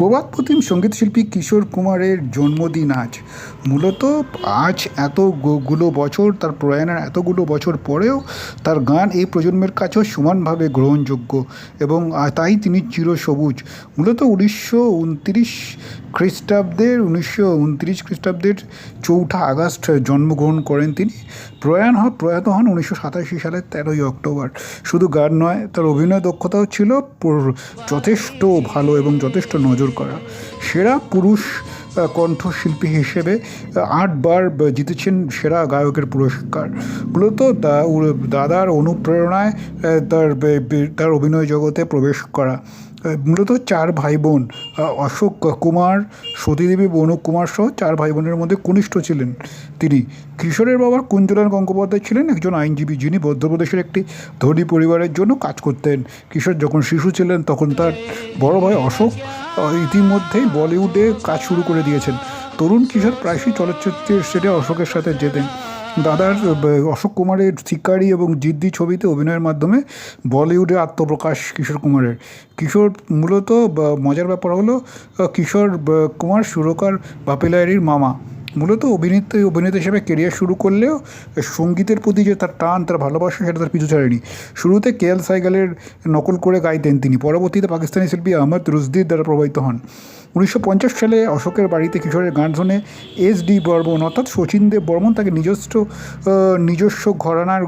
প্রবাদ প্রতিম সঙ্গীতশিল্পী কিশোর কুমারের জন্মদিন আজ। মূলত আজ এতগুলো বছর, তার প্রয়াণের এতগুলো বছর পরেও তার গান এই প্রজন্মের কাছেও সমানভাবে গ্রহণযোগ্য এবং তাই তিনি চিরসবুজ। মূলত উনিশশো উনত্রিশ খ্রিস্টাব্দের উনিশশো উনত্রিশ খ্রিস্টাব্দের চৌঠা আগস্ট জন্মগ্রহণ করেন তিনি। প্রয়াণ হন প্রয়াত হন উনিশশো সাতাশি সালের তেরোই অক্টোবর। শুধু গান নয়, তার অভিনয় দক্ষতাও ছিল যথেষ্ট ভালো এবং যথেষ্ট নজর করা। সেরা পুরুষ কণ্ঠশিল্পী হিসেবে আটবার জিতেছেন সেরা গায়কের পুরস্কার। মূলত দাদার অনুপ্রেরণায় তার তার অভিনয় জগতে প্রবেশ করা। মূলত চার ভাই বোন অশোক কুমার, সতীদেবী বনু কুমার সহ চার ভাই বোনের মধ্যে কনিষ্ঠ ছিলেন তিনি। কিশোরের বাবা কুঞ্জলাল গঙ্গোপাধ্যায় ছিলেন একজন আইনজীবী যিনি মধ্যপ্রদেশের একটি ধনী পরিবারের জন্য কাজ করতেন। কিশোর যখন শিশু ছিলেন, তখন তার বড় ভাই অশোক ইতিমধ্যেই বলিউডে কাজ শুরু করে দিয়েছেন। তরুণ কিশোর প্রায়শই চলচ্চিত্রের সেটে অশোকের সাথে যেতেন দাদার অশোক কুমারের শিকারি এবং জিদ্দি ছবিতে অভিনয়ের মাধ্যমে বলিউডে আত্মপ্রকাশ কিশোর কুমারের। কিশোর মূলত মজার ব্যাপার হলো কিশোর কুমার সুরকার বাপিলাইরির মামা। মূলত অভিনেত্রী অভিনেতা হিসেবে কেরিয়ার শুরু করলেও সঙ্গীতের প্রতি যে তার টান, তার ভালোবাসা, সেটা তার পিছু ছাড়েনি। শুরুতে কে এল সাইগালের নকল করে গাইতেন তিনি। পরবর্তীতে পাকিস্তানি শিল্পী আহমদ রুজদির দ্বারা প্রভাবিত হন। উনিশশো পঞ্চাশ সালে অশোকের বাড়িতে কিশোরের গান শুনে এস ডি বর্মন, অর্থাৎ শচীন দেব বর্মন, তাকে নিজস্ব নিজস্ব ঘরানার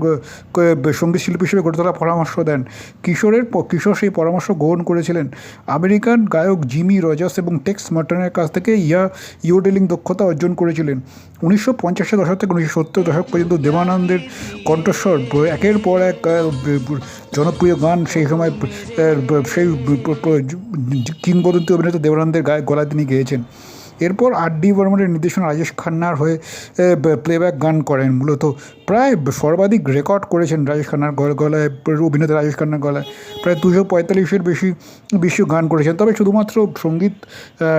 সংগীত শিল্পী হিসেবে গড়ে তোলার পরামর্শ দেন। কিশোরের কিশোর সেই পরামর্শ গ্রহণ করেছিলেন। আমেরিকান গায়ক জিমি রজার্স এবং টেক্স মার্টনের কাছ থেকে ইয়া, ইয়োডেলিং দক্ষতা অর্জন করেছিলেন। উনিশশো পঞ্চাশের দশক থেকে উনিশশো সত্তর দশক পর্যন্ত দেবানন্দের কণ্ঠস্বর একের পর এক জনপ্রিয় গান সেই সময় সেই কিংবদন্তি অভিনেতা দেবানন্দের গায়ে, গলায় তিনি গেয়েছেন। এরপর আর ডি বর্মনের নির্দেশনা রাজেশ খান্নার হয়ে প্লেব্যাক গান করেন। মূলত প্রায় সর্বাধিক রেকর্ড করেছেন রাজেশ খান্নার গলা- গলায় অভিনেতা রাজেশ খান্নার গলায়। প্রায় দুশো পঁয়তাল্লিশের বেশি বিশ্ব গান করেছেন। তবে শুধুমাত্র সংগীত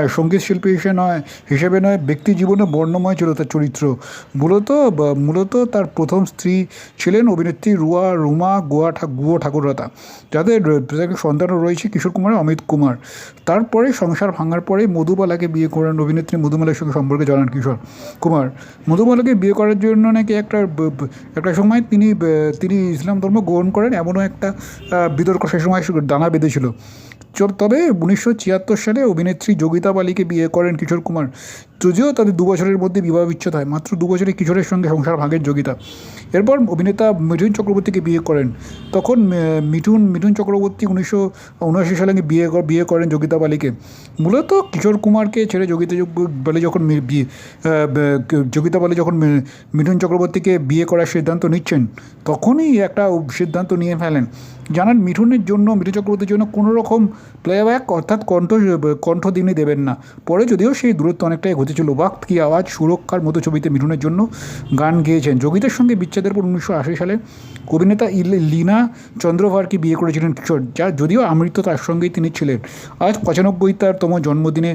সংগীত শিল্পী হিসেবে নয় হিসেবে নয়, ব্যক্তি জীবনে বর্ণময় ছিল তার চরিত্র। মূলত মূলত তার প্রথম স্ত্রী ছিলেন অভিনেত্রী রুয়া, রুমা, গোয়া গুয়ো ঠাকুরতা যাদের সন্তানও রয়েছে কিশোর কুমার, অমিত কুমার। তারপরে সংসার ভাঙার পরে মধুবালাকে বিয়ে করেন অভিনেত্রী মধুমালার সঙ্গে সম্পর্কে জানান কিশোর কুমার। মধুমালাকে বিয়ে করার জন্য নাকি একটা একটা সময় তিনি তিনি ইসলাম ধর্ম গ্রহণ করেন, এমনও একটা বিতর্ক সে সময় দানা বেঁধেছিল। তবে উনিশশো ছিয়াত্তর সালে অভিনেত্রী যোগিতা বালিকে বিয়ে করেন কিশোর কুমার। যদিও তাদের দু বছরের মধ্যে বিবাহ বিচ্ছেদ হয়, মাত্র দু বছরে কিশোরের সঙ্গে সংসার ভাগের যোগিতা এরপর অভিনেতা মিঠুন চক্রবর্তীকে বিয়ে করেন। তখন মিঠুন মিঠুন চক্রবর্তী উনিশশো উনআশি সালে বিয়ে বিয়ে করেন যোগিতা বালিকে মূলত কিশোর কুমারকে ছেড়ে যোগিতা যোগ- বালি যখন বিয়ে যোগিতা বালি যখন মিঠুন চক্রবর্তীকে বিয়ে করার সিদ্ধান্ত নিচ্ছেন, তখনই একটা সিদ্ধান্ত নিয়ে ফেলেন। জানান, মিঠুনের জন্য মিঠুন চক্রবর্তীর জন্য কোনো রকম প্লেব্যাক অর্থাৎ কণ্ঠ কণ্ঠ তিনি দেবেন না। পরে যদিও সেই দূরত্ব অনেকটাই ঘটেছিল ওয়াক্ত কি আওয়াজ, সুরক্ষার মতো ছবিতে মিঠুনের জন্য গান গেয়েছেন। যোগিতার সঙ্গে বিচ্ছেদের পর উনিশশো আশি সালে অভিনেতা লীনা চন্দ্রভারকে বিয়ে করেছিলেন কিশোর, যা যদিও আমৃত্য তার সঙ্গেই তিনি ছিলেন। আজ পঁচানব্বই তার তম জন্মদিনে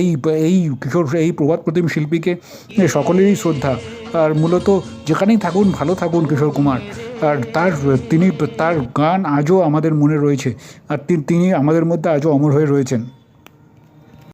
এই এই কিশোর, এই প্রবাদ প্রতিম শিল্পীকে সকলেরই শ্রদ্ধা। আর মূলত যেখানেই থাকুন, ভালো থাকুন কিশোর কুমার। আর তার, তিনি, তার গান আজও আমাদের মনে রয়েছে। আর তিনি আমাদের মধ্যে আজও অমর হয়ে রয়েছেন।